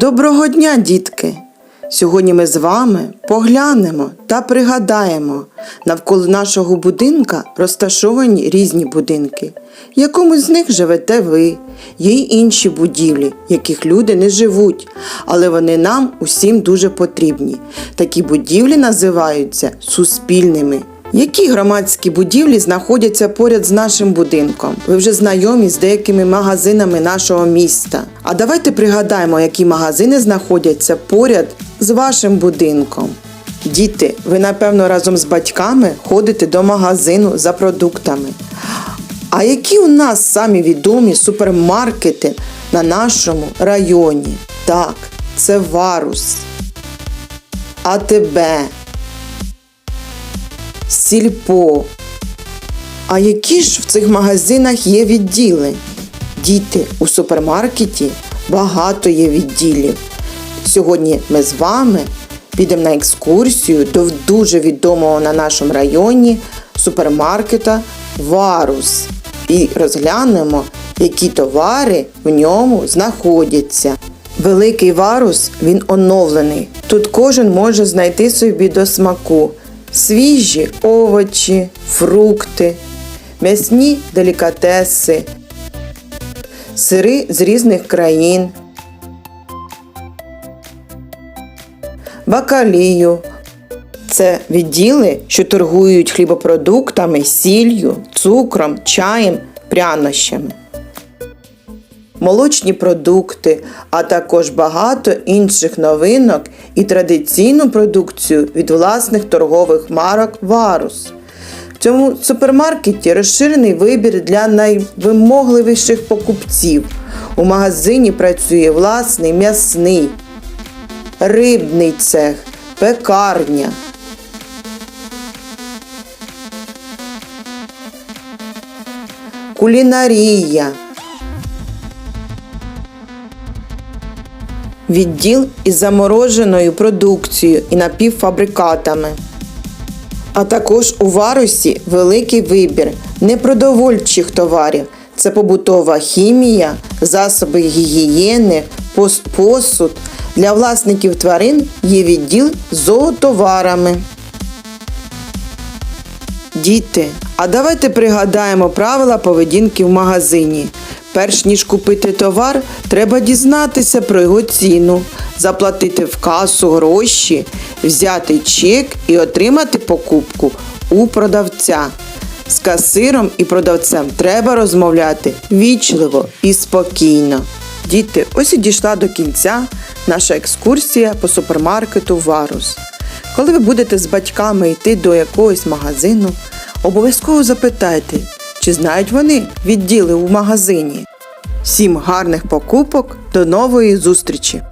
Доброго дня, дітки! Сьогодні ми з вами поглянемо та пригадаємо, навколо нашого будинка розташовані різні будинки. В якомусь з них живете ви, є й інші будівлі, яких люди не живуть, але вони нам усім дуже потрібні. Такі будівлі називаються суспільними. Які громадські будівлі знаходяться поряд з нашим будинком? Ви вже знайомі з деякими магазинами нашого міста. А давайте пригадаємо, які магазини знаходяться поряд з вашим будинком. Діти, ви напевно разом з батьками ходите до магазину за продуктами. А які у нас самі відомі супермаркети на нашому районі? Так, це Варус, АТБ, Сільпо. А які ж в цих магазинах є відділи? Діти, у супермаркеті багато є відділів. Сьогодні ми з вами підемо на екскурсію до дуже відомого на нашому районі супермаркета Варус і розглянемо, які товари в ньому знаходяться. Великий варус він оновлений. Тут кожен може знайти собі до смаку свіжі овочі, фрукти, м'ясні делікатеси, сири з різних країн, бакалію. Це відділи, що торгують хлібопродуктами, сіллю, цукром, чаєм, прянощами. Молочні продукти, а також багато інших новинок і традиційну продукцію від власних торгових марок Варус. В цьому супермаркеті розширений вибір для найвимогливіших покупців. У магазині працює власний м'ясний, рибний цех, пекарня. Кулінарія. Відділ із замороженою продукцією і напівфабрикатами. А також у варусі великий вибір непродовольчих товарів. Це побутова хімія, засоби гігієни, пос- посуд. Для власників тварин є відділ з зоотоварами. Діти, а давайте пригадаємо правила поведінки в магазині. Перш ніж купити товар, треба дізнатися про його ціну, заплатити в касу гроші, взяти чек і отримати покупку у продавця. З касиром і продавцем треба розмовляти вічливо і спокійно. Діти, ось і дійшла до кінця наша екскурсія по супермаркету Варус. Коли ви будете з батьками йти до якогось магазину, обов'язково запитайте, чи знають вони відділи у магазині. Всім гарних покупок, до нової зустрічі!